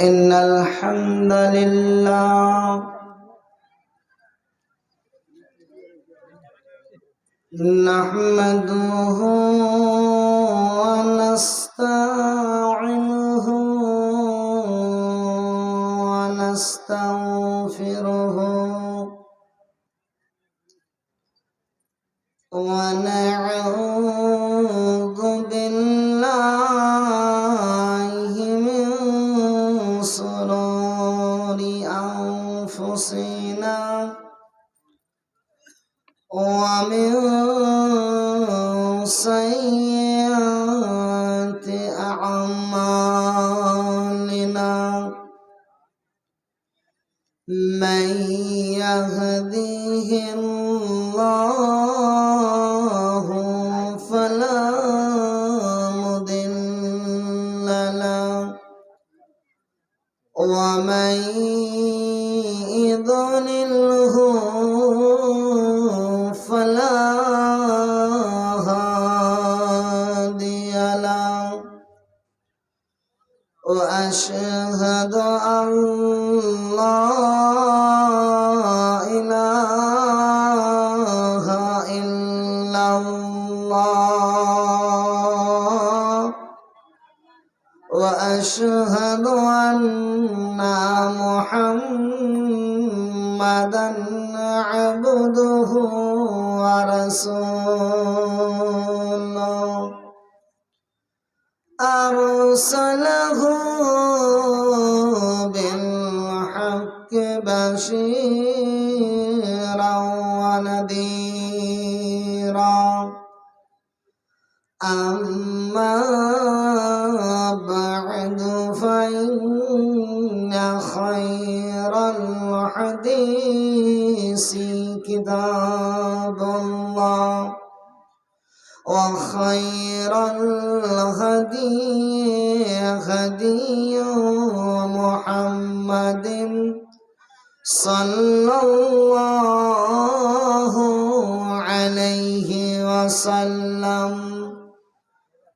إن الحمد لله نحمده ونستعينه ونستغفره ونعوذ ومن سيئات أعمالنا من يهديه الله فلا مضل له ومن يضلله محمدا عبده ورسوله. أرسله بالحق بشيرا ونذيرا. أما خير الحديث كتاب الله. وخير الهدي هدي محمد صلى الله عليه وسلم.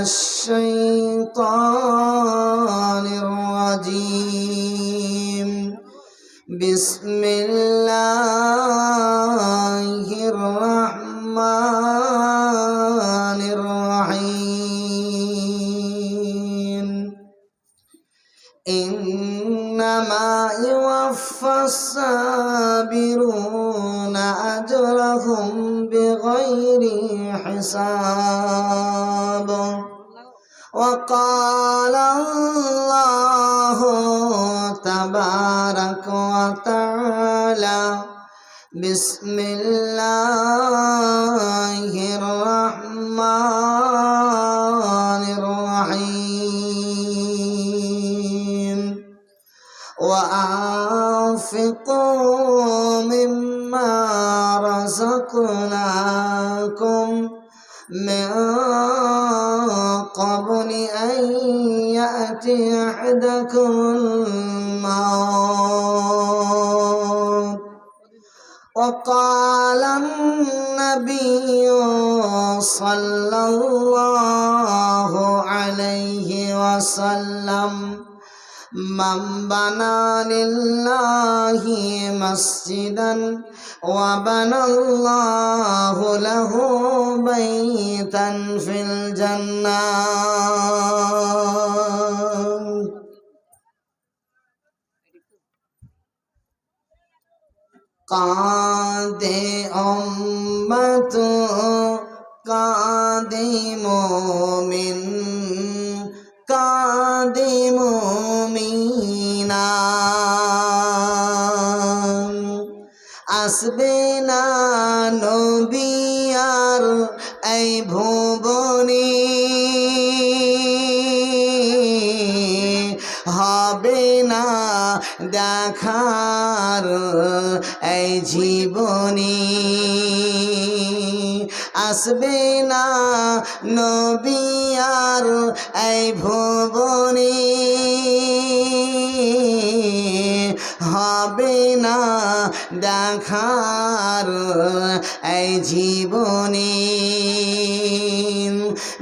الشيطان الرجيم. بسم الله الرحمن الرحيم. إنما يوفى الصابرون أجرهم بغير حساب. وقال الله تبارك وتعالى بسم الله الرحمن الرحيم. وأنفقوا مما رزقناكم من قبل أن يأتي أحدكم الموت. وقال النبي صلى الله عليه وسلم من بنى لله مسجدا وبنى الله له بيتا في الجنة কাঁদে অম্মত কাঁদে মোমিন কাঁদে মোমিনা আসবে না নবী আর এই ভুবনী। হবে না দেখার এই জীবনী। আসবে না নবিয়ার এই ভুবনী। হবে না দেখার এই জীবনী।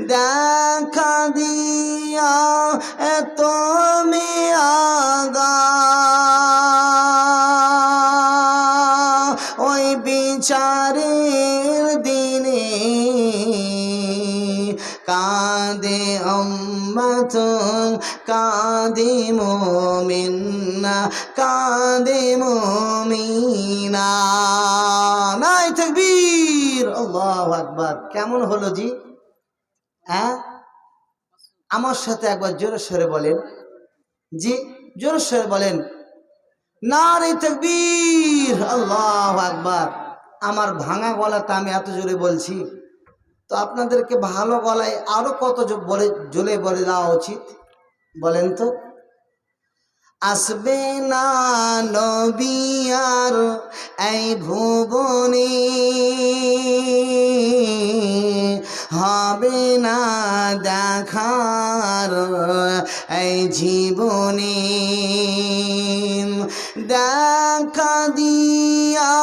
দেখা দিয়া এত আগা। ওই বিচারের দিনে কাঁদে অম্মত কাঁদে কাঁদে আকবার। কেমন হলো জি? হ্যাঁ? আমার সাথে একবার জোরে সরে বলেন। জি, জোরে সরে বলেন। না রে তকবীর। আল্লাহ আকবার। আমার ভাঙা গলাটা আমি এত জোরে বলছি। তো আপনাদেরকে ভালো গলায় আরও কত বলে জোরে বলে দেওয়া উচিত? বলেন তো। আসবে না নবিয়ার এই ভুবনী। হবে না দেখার এই জীবনে। দেখা দিয়া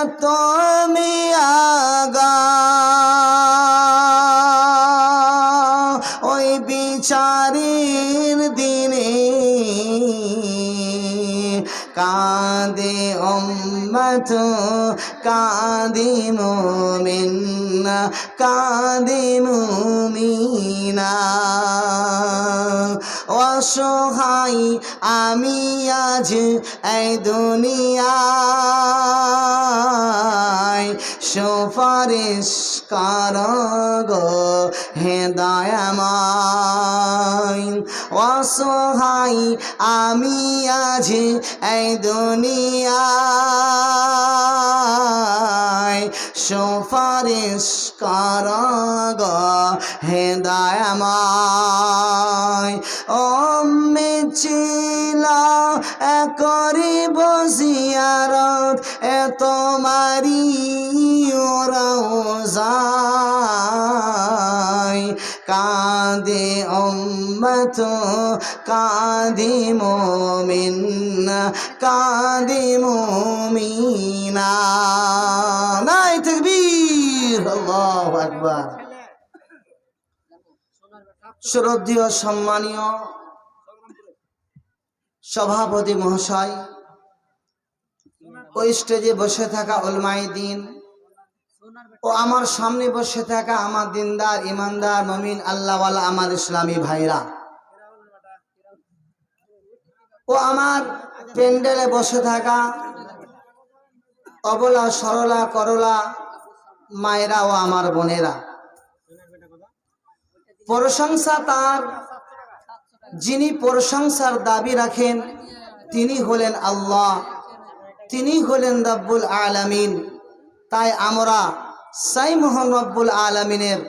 এত আগা অম্মত কাঁদে মোমিনা কাঁদে মিনা। অসহায় আমি আজ এই দুনিয়ায় সুপারিশ করগ হে দয়াময়। অসহায় আমি আজ এই দুনিয়ায় সুপারিশ করগ হে দয়াময়। ও মেছিল করি বসিয়ারত এ তোমারি ওরাই কাঁদে অম্মত কাঁদে মোমিন কাঁদে মোমিনা। নাই তকবীর আল্লাহু আকবার। শ্রদ্ধেয় সম্মানীয় সভাপতি মহাশয়, ওই স্টেজে বসে থাকা ওলমাই দিন ও আমার সামনে বসে থাকা আমার দিনদার, ইমানদার, মমিন, আল্লাহওয়ালা আমার ইসলামী ভাইরা। ও আমার প্যান্ডেলে বসে থাকা অবলা, সরলা, করলা মায়েরা ও আমার বোনেরা। প্রশংসা তার যিনি প্রশংসার দাবি রাখেন, তিনি হলেন আল্লাহ, তিনি হলেন রব্বুল আলামিন। তাই আমরা সাই মোহন রব্বুল আলমিনের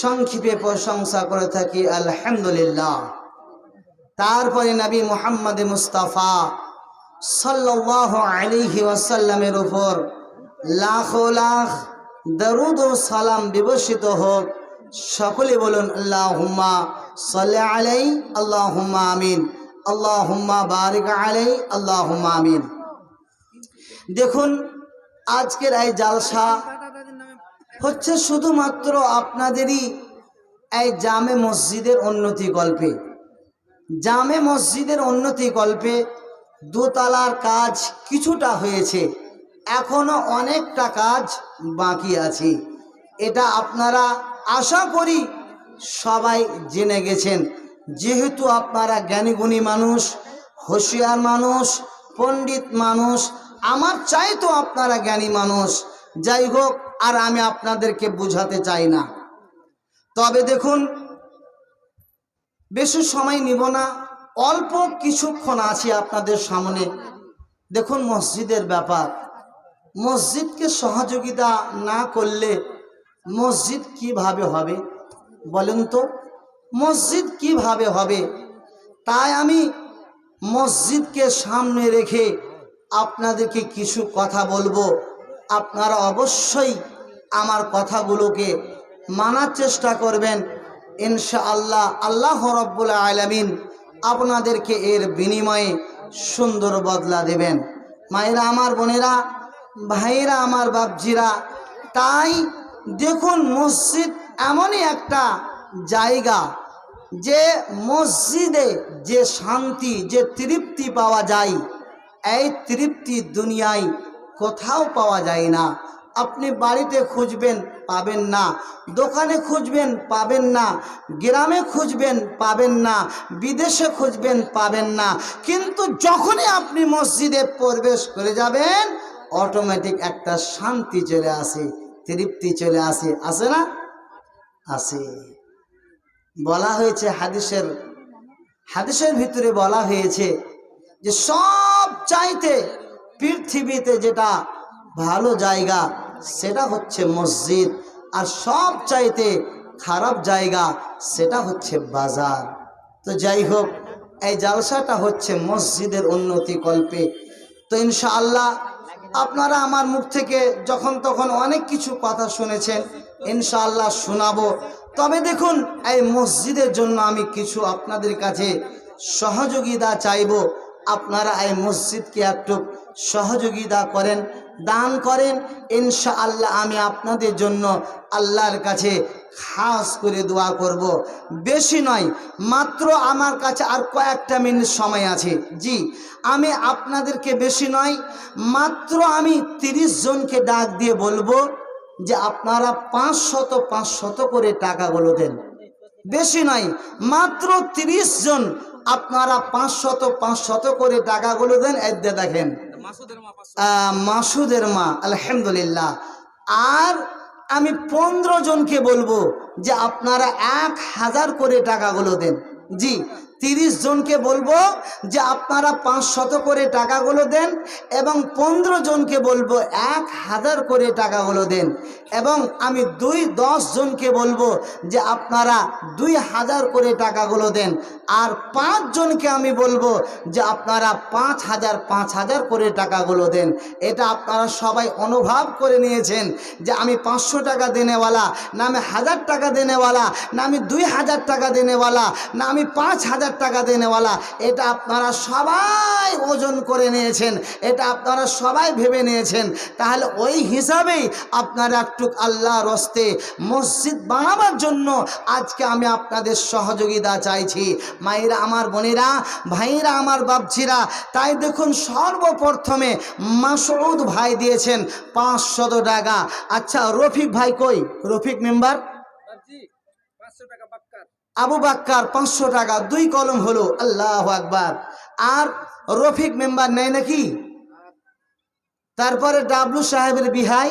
সংক্ষেপে প্রশংসা করে থাকি, আলহামদুলিল্লাহ। তারপরে নবী মোহাম্মদ মুস্তাফা সাল্লাহ আলিহি ওয়াসাল্লামের উপর লাখো লাখ দরুদ ও সালাম বিবর্ষিত হোক, সকলে বলুন আল্লাহুম্মা সাল্লি আলাই আল্লাহুম্মা আমিন। আল্লাহুম্মা বারিক আলাই আল্লাহুম্মা আমিন। দেখুন, আজকের এই জালসা হচ্ছে শুধুমাত্র আপনাদেরই এই জামে মসজিদের উন্নতি গল্পে। জামে মসজিদের উন্নতি গল্পে দোতলার কাজ কিছুটা হয়েছে, এখনও অনেকটা কাজ বাকি আছে। এটা আপনারা আশা করি সবাই জেনে গেছেন। যেহেতু আপনারা জ্ঞানীগুণী মানুষ, হুঁশিয়ার মানুষ, পণ্ডিত মানুষ, আমার চাই তো আপনারা জ্ঞানী মানুষ, যাই হোক, আর আমি আপনাদেরকে বুঝাতে চাই না। তবে দেখুন, বেশি সময় নিব না, অল্প কিছুক্ষণ আছি আপনাদের সামনে। দেখুন মসজিদের ব্যাপার। মসজিদকে সহযোগিতা না করলে মসজিদ কীভাবে হবে? বলেন তো, মসজিদ কীভাবে হবে? তাই আমি মসজিদকে সামনে রেখে আপনাদেরকে কিছু কথা বলব। আপনারা অবশ্যই আমার কথাগুলোকে মানার চেষ্টা করবেন। ইনশাআল্লাহ আল্লাহ রব্বুল আলমিন আপনাদেরকে এর বিনিময়ে সুন্দর বদলা দেবেন। মায়েরা আমার বোনেরা, ভাইয়েরা আমার বাপজিরা, তাই দেখুন মসজিদ এমনই একটা জায়গা যে মসজিদে যে শান্তি, যে তৃপ্তি পাওয়া যায়, এই তৃপ্তি দুনিয়ায় কোথাও পাওয়া যায় না। আপনি বাড়িতে খুঁজবেন, পাবেন না। দোকানে খুঁজবেন, পাবেন না। গ্রামে খুঁজবেন, পাবেন না। বিদেশে খুঁজবেন, পাবেন না। কিন্তু যখনই আপনি মসজিদে প্রবেশ করে যাবেন অটোমেটিক একটা শান্তি চলে আসে, তৃপ্তি চলে আসে। আসে না? আসে বলা হয়েছে হাদিসের হাদিসের ভিতরে বলা হয়েছে যে সব চাইতে পৃথিবীতে যেটা ভালো জায়গা, সেটা হচ্ছে মসজিদ। আর সব চাইতে খারাপ জায়গা, সেটা হচ্ছে বাজার। তো যাই হোক, এই জালসাটা হচ্ছে মসজিদের উন্নতি কল্পে। তো ইনশাআল্লাহ আপনারা আমার মুখ থেকে যখন তখন অনেক কিছু কথা শুনেছেন। ইনশাআল্লাহ শোনাবো। তবে দেখুন, এই মসজিদের জন্য আমি কিছু আপনাদের কাছে সহযোগিতা চাইব। আপনারা এই মসজিদকে একটু সহযোগিতা করেন, দান করেন। ইনশাআল্লাহ আমি আপনাদের জন্য আল্লাহর কাছে খাস করে দোয়া করব। বেশি নয়, মাত্র আমার কাছে আর কয়েকটা মিনিট সময় আছে। জি, আমি আপনাদেরকে বেশি নয়, মাত্র আমি তিরিশ জনকে ডাক দিয়ে বলব যে আপনারা পাঁচ শত পাঁচ শত করে টাকাগুলো দেন। বেশি নয় মাত্র তিরিশ জন আপনারা পাঁচ শত পাঁচ শত করে টাকাগুলো দেন। এতে দেখেন মাসুদের মা, আলহামদুলিল্লাহ। আর আমি পনেরো জনকে বলব যে আপনারা এক হাজার করে টাকাগুলো দেন। জি তিরিশ জনকে বলব যে আপনারা পাঁচ শত করে টাকাগুলো দেন এবং পনেরো জনকে বলব এক হাজার করে টাকাগুলো দেন। এবং আমি দুই দশ জনকে বলব যে আপনারা দুই হাজার করে টাকাগুলো দেন। আর পাঁচ জনকে আমি বলব যে আপনারা পাঁচ হাজার পাঁচ হাজার করে টাকাগুলো দেন। এটা আপনারা সবাই অনুভব করে নিয়েছেন যে আমি পাঁচশো টাকা দেনেওয়ালা, না আমি হাজার টাকা দেনেওয়ালা, না আমি দুই হাজার টাকা দেনেওয়ালা, না আমি পাঁচ হাজার টাকা দেনেওয়ালা, এটা আপনারা সবাই ওজন করে নিয়েছেন, এটা আপনারা সবাই ভেবে নিয়েছেন। তাহলে ওই হিসাবেই আপনারা একটু আল্লাহ রস্তে মসজিদ বানাবার জন্য আজকে আমি আপনাদের সহযোগিতা চাইছি। মায়েরা, আমার বোনেরা ভাইরা আমার বাপছিরা তাই দেখুন সর্বপ্রথমে মাসউদ ভাই দিয়েছেন পাঁচশত টাকা। আচ্ছা রফিক ভাই কই? রফিক মেম্বার? আবু বাক্কার পাঁচশো টাকা দুই কলম হলো আল্লাহ আকবার। আর রফিক মেম্বার নেয় নাকি? তারপরে ডাবলু সাহেবের বিহাই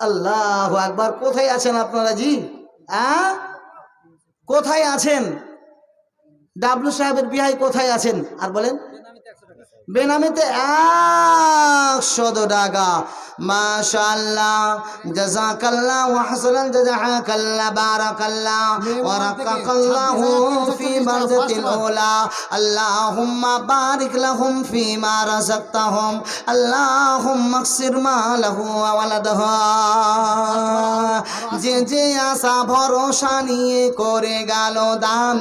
আল্লাহ আকবার কোথায় আছেন আপনারা জি? কোথায় আছেন? ডাবলু সাহেবের বিহাই কোথায় আছেন? আর বলেন বেনামিতে একশত টাকা। মাশাআল্লাহ জাযাকাল্লাহ ওয়া হাসানাল জাযাকাল্লাহ বারাকাল্লাহ ওয়া রাকাকাল্লাহু ফি উলা। আল্লাহুম্মা বারিক লাহুম ফিমা রাযাকতাহুম আল্লাহুম্মা আকসির মালাহু ওয়া ওয়ালাদাহু। যে যে আশা ভরসা নিয়ে করে গেল দান।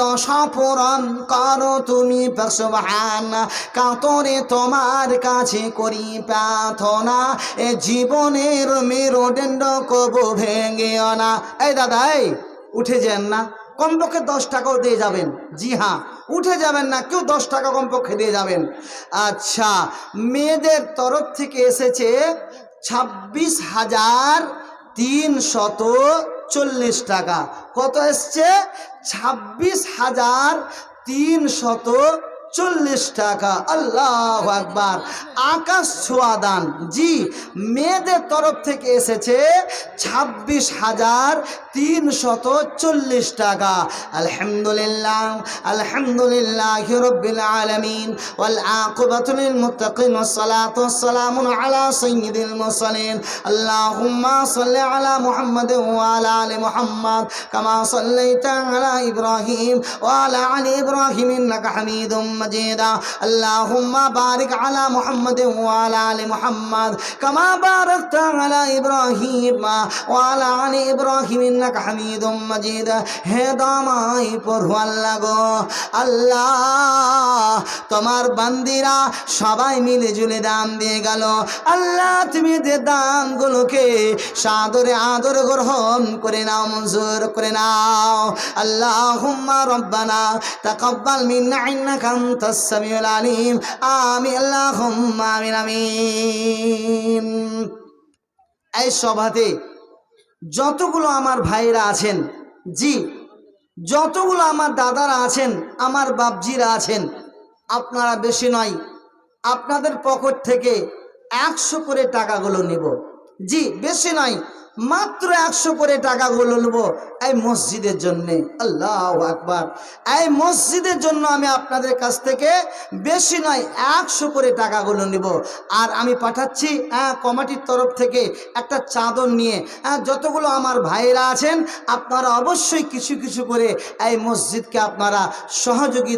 দশ পূরণ করো তুমি সুবহান। কাতরে তোমার কাছে করি প্রার্থনা। এ জীবনের মেরুদণ্ড কবু ভেঙে না। এই দাদা, এই, উঠে যান না। কমপক্ষে দশ টাকাও দিয়ে যাবেন। জি হ্যাঁ উঠে যাবেন না, কেউ দশ টাকা কমপক্ষে দিয়ে যাবেন। আচ্ছা মেয়েদের তরফ থেকে এসেছে ছাব্বিশ হাজার তিনশত চল্লিশ টাকা। কত এসছে? ছাব্বিশ হাজার তিনশত চল্লিশ টাকা। আল্লাহ একবার আকাশ ছোঁয়া দান। জি, মেয়েদের তরফ থেকে এসেছে ছাব্বিশ হাজার তিনশত চল্লিশ টাকা। আলহামদুলিল্লাহ আলহামদুলিল্লাহ রব্বিল আলামিন। ওয়াল আকিবাতুল লিল মুত্তাকিন ওয়াস সালাতু আলা সাইয়্যিদিল মুরসালিন। আল্লাহুম্মা সাল্লি আলা মুহাম্মাদ ওয়া আলা মুহাম্মাদ। কামা সাল্লাইতা আলা ইব্রাহিম ওয়া আলা আলি বারিক আলা মুহাম্মাদ ওয়া আলা আলি মুহাম্মাদ। কামা বারাকতা আলা ইব্রাহিম ওয়া আলা আলি ইব্রাহিম ইন্নাকা হামিদুম মাজিদ। হে দামাই পড়ু আল্লাহ গো। আল্লাহ, তোমার বান্দিরা সবাই মিলে জুলে দান দিয়ে গেল। আল্লাহ, তুমি যে দানগুলোকে সাদরে আদর গ্রহণ করে নাও, মঞ্জুর করে নাও। আল্লাহ রব্বানা তাকাব্বাল মিন্না ইন্নাকা আমিন। এই সভাতে যতগুলো আমার ভাইরা আছেন, জি, যতগুলো আমার দাদারা আছেন, আমার বাপজিরা আছেন, আপনারা বেশি নয়, আপনাদের পকেট থেকে একশো করে টাকাগুলো নেব। জি, বেশি নয় মাত্র একশো করে টাকাগুলো নেব। এই মসজিদের জন্য। আল্লাহ আকবার। এই মসজিদের জন্য আমি আপনাদের কাছ থেকে বেশি নয়, একশো করে টাকাগুলো নেব। আর আমি পাঠাচ্ছি হ্যাঁ কমিটির তরফ থেকে একটা চাদর নিয়ে। হ্যাঁ যতগুলো আমার ভাইয়েরা আছেন, আপনারা অবশ্যই কিছু কিছু করে এই মসজিদকে আপনারা সহযোগিতা